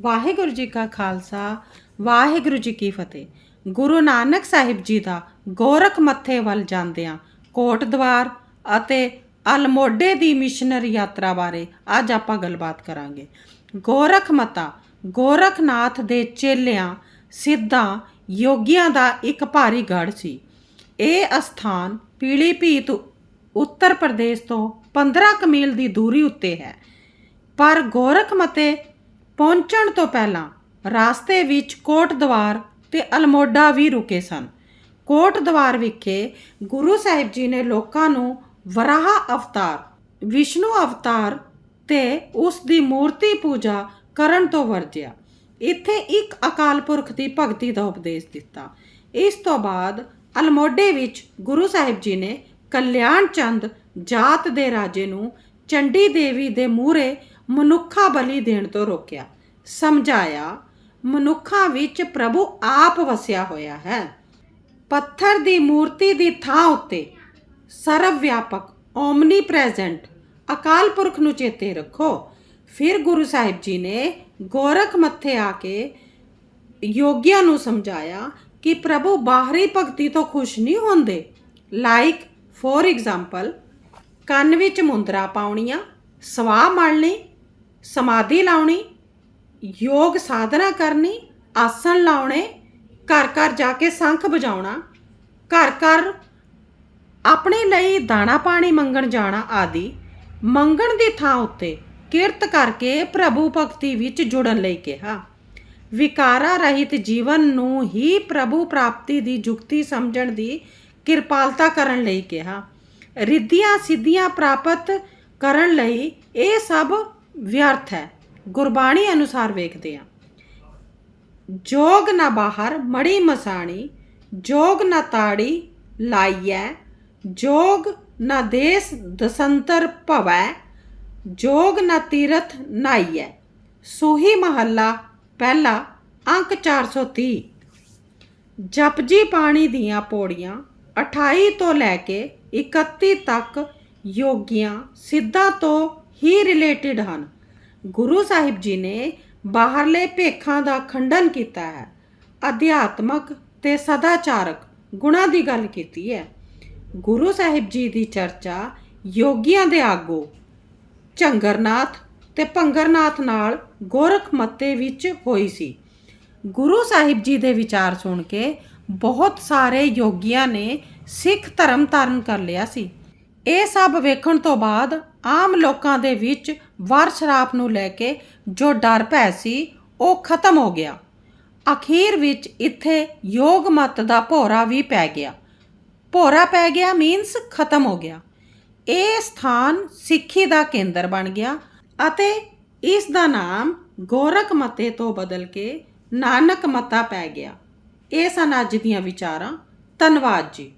ਵਾਹਿਗੁਰੂ ਜੀ ਕਾ ਖਾਲਸਾ, ਵਾਹਿਗੁਰੂ ਜੀ ਕੀ ਫਤਿਹ। ਗੁਰੂ ਨਾਨਕ ਸਾਹਿਬ ਜੀ ਦਾ ਗੋਰਖ ਮੱਥੇ ਵੱਲ ਜਾਂਦਿਆਂ ਕੋਟ ਦਵਾਰ ਅਤੇ ਅਲਮੋਡੇ ਦੀ ਮਿਸ਼ਨਰੀ ਯਾਤਰਾ ਬਾਰੇ ਅੱਜ ਆਪਾਂ ਗੱਲਬਾਤ ਕਰਾਂਗੇ। ਗੋਰਖ ਮਤਾ ਗੋਰਖਨਾਥ ਦੇ ਚੇਲਿਆਂ ਸਿੱਧਾਂ ਯੋਗੀਆਂ ਦਾ ਇੱਕ ਭਾਰੀ ਗੜ ਸੀ। ਇਹ ਅਸਥਾਨ ਪੀਲੀਭੀਤ ਉੱਤਰ ਪ੍ਰਦੇਸ਼ ਤੋਂ 15 ਕੁ ਮੀਲ ਦੀ ਦੂਰੀ ਉੱਤੇ ਹੈ। ਪਰ ਗੋਰਖ ਮਤੇ ਪਹੁੰਚਣ ਤੋਂ ਪਹਿਲਾਂ ਰਾਸਤੇ ਵਿੱਚ ਕੋਟ ਦਵਾਰ ਤੇ ਅਲਮੋਡਾ ਵੀ ਰੁਕੇ ਸਨ। ਕੋਟ ਦਵਾਰ ਵਿਖੇ ਗੁਰੂ ਸਾਹਿਬ ਜੀ ਨੇ ਲੋਕਾਂ ਨੂੰ ਵਰਾਹ ਅਵਤਾਰ, ਵਿਸ਼ਨੂੰ ਅਵਤਾਰ ਤੇ ਉਸ ਦੀ ਮੂਰਤੀ ਪੂਜਾ ਕਰਨ ਤੋਂ ਵਰਜਿਆ। ਇੱਥੇ ਇੱਕ ਅਕਾਲ ਪੁਰਖ ਦੀ ਭਗਤੀ ਦਾ ਉਪਦੇਸ਼ ਦਿੱਤਾ। ਇਸ ਤੋਂ ਬਾਅਦ ਅਲਮੋਡੇ ਵਿੱਚ ਗੁਰੂ ਸਾਹਿਬ ਜੀ ਨੇ ਕਲਿਆਣ ਚੰਦ ਜਾਤ ਦੇ ਰਾਜੇ ਨੂੰ ਚੰਡੀ ਦੇਵੀ ਦੇ ਮੂਹਰੇ ਮਨੁੱਖਾ ਬਲੀ ਦੇਣ ਤੋਂ ਰੋਕਿਆ। ਸਮਝਾਇਆ, ਮਨੁੱਖਾਂ ਵਿੱਚ ਪ੍ਰਭੂ ਆਪ ਵਸਿਆ ਹੋਇਆ ਹੈ। ਪੱਥਰ ਦੀ ਮੂਰਤੀ ਦੀ ਥਾਂ ਉੱਤੇ ਸਰਵ ਵਿਆਪਕ ਓਮਨੀ ਪ੍ਰੈਜ਼ੈਂਟ ਅਕਾਲ ਪੁਰਖ ਨੂੰ ਚੇਤੇ ਰੱਖੋ। ਫਿਰ ਗੁਰੂ ਸਾਹਿਬ ਜੀ ਨੇ ਗੋਰਖ ਮੱਥੇ ਆ ਕੇ ਯੋਗੀਆਂ ਨੂੰ ਸਮਝਾਇਆ ਕਿ ਪ੍ਰਭੂ ਬਾਹਰੀ ਭਗਤੀ ਤੋਂ ਖੁਸ਼ ਨਹੀਂ ਹੁੰਦੇ। ਲਾਈਕ ਫੋਰ ਐਗਜ਼ਾਮਪਲ ਕੰਨ ਵਿੱਚ ਮੁੰਦਰਾ ਪਾਉਣੀਆਂ, ਸਵਾਹ ਮਲਣੀ, ਸਮਾਧੀ ਲਾਉਣੀ ਯੋਗ ਸਾਧਨਾ ਕਰਨੀ, ਆਸਣ ਲਾਉਣੇ, ਘਰ ਘਰ ਜਾ ਕੇ ਸ਼ੰਖ ਵਜਾਉਣਾ, ਘਰ ਘਰ ਆਪਣੇ ਲਈ ਦਾਣਾ ਪਾਣੀ ਮੰਗਣ ਜਾਣਾ ਆਦਿ, ਮੰਗਣ ਦੀ ਥਾਂ ਉੱਤੇ ਕਿਰਤ ਕਰਕੇ ਪ੍ਰਭੂ ਭਗਤੀ ਵਿੱਚ ਜੁੜਨ ਲਈ ਕਿਹਾ। ਵਿਕਾਰਾ ਰਹਿਤ ਜੀਵਨ ਨੂੰ ਹੀ ਪ੍ਰਭੂ ਪ੍ਰਾਪਤੀ ਦੀ ਜੁਗਤੀ ਸਮਝਣ ਦੀ ਕਿਰਪਾਲਤਾ ਕਰਨ ਲਈ ਕਿਹਾ। ਰਿੱਧੀਆਂ ਸਿੱਧੀਆਂ ਪ੍ਰਾਪਤ ਕਰਨ ਲਈ ਇਹ ਸਭ ਵਿਅਰਥ ਹੈ। ਗੁਰਬਾਣੀ ਅਨੁਸਾਰ ਵੇਖਦੇ ਹਾਂ। ਜੋਗ ਨਾ ਬਾਹਰ ਮੜੀ ਮਸਾਣੀ, ਜੋਗ ਨਾ ਤਾੜੀ ਲਾਈਐ, ਜੋਗ ਨਾ ਦੇਸ ਦਸੰਤਰ ਭਵੈ, ਜੋਗ ਨਾ ਤੀਰਥ ਨਾਈਐ। ਸੋਹੀ ਮਹੱਲਾ ਪਹਿਲਾ, ਅੰਕ 430 ਜਪਜੀ ਪਾਣੀ ਦੀਆਂ ਪੌੜੀਆਂ 28 ਤੋਂ ਲੈ ਕੇ 31 ਤੱਕ ਯੋਗੀਆਂ ਸਿੱਧਾ ਤੋਂ ਹੀ ਰਿਲੇਟਡ ਹਨ। ਗੁਰੂ ਸਾਹਿਬ ਜੀ ਨੇ ਬਾਹਰਲੇ ਭੇਖਾਂ ਦਾ ਖੰਡਨ ਕੀਤਾ ਹੈ। ਅਧਿਆਤਮਕ ਤੇ ਸਦਾਚਾਰਕ ਗੁਣਾਂ ਦੀ ਗੱਲ ਕੀਤੀ ਹੈ। ਗੁਰੂ ਸਾਹਿਬ ਜੀ ਦੀ ਚਰਚਾ ਯੋਗੀਆਂ ਦੇ ਆਗੂ, ਝੰਗਰਨਾਥ ਤੇ ਭੰਗਰਨਾਥ ਨਾਲ ਗੋਰਖ ਮੱਤੇ ਵਿੱਚ ਹੋਈ ਸੀ। ਗੁਰੂ ਸਾਹਿਬ ਜੀ ਦੇ ਵਿਚਾਰ ਸੁਣ ਕੇ ਬਹੁਤ ਸਾਰੇ ਯੋਗੀਆਂ ਨੇ ਸਿੱਖ ਧਰਮ ਧਾਰਨ ਕਰ ਲਿਆ ਸੀ। ਇਹ ਸਭ ਵੇਖਣ ਤੋਂ ਬਾਅਦ ਆਮ ਲੋਕਾਂ ਦੇ ਵਿੱਚ ਵਾਰ ਸ਼ਰਾਪ ਨੂੰ ਲੈ ਕੇ ਜੋ ਡਰ ਭੈ ਸੀ, ਉਹ ਖਤਮ ਹੋ ਗਿਆ। ਅਖੀਰ ਵਿੱਚ ਇੱਥੇ ਯੋਗ ਮਤ ਦਾ ਭੋਰਾ ਵੀ ਪੈ ਗਿਆ। ਭੋਰਾ ਪੈ ਗਿਆ ਮੀਨਸ ਖਤਮ ਹੋ ਗਿਆ। ਇਹ ਸਥਾਨ ਸਿੱਖੀ ਦਾ ਕੇਂਦਰ ਬਣ ਗਿਆ ਅਤੇ ਇਸ ਦਾ ਨਾਮ ਗੋਰਖ ਮਤੇ ਤੋਂ ਬਦਲ ਕੇ ਨਾਨਕ ਮਤਾ ਪੈ ਗਿਆ। ਇਹ ਸਨ ਅੱਜ ਦੀਆਂ ਵਿਚਾਰਾਂ। ਧੰਨਵਾਦ ਜੀ।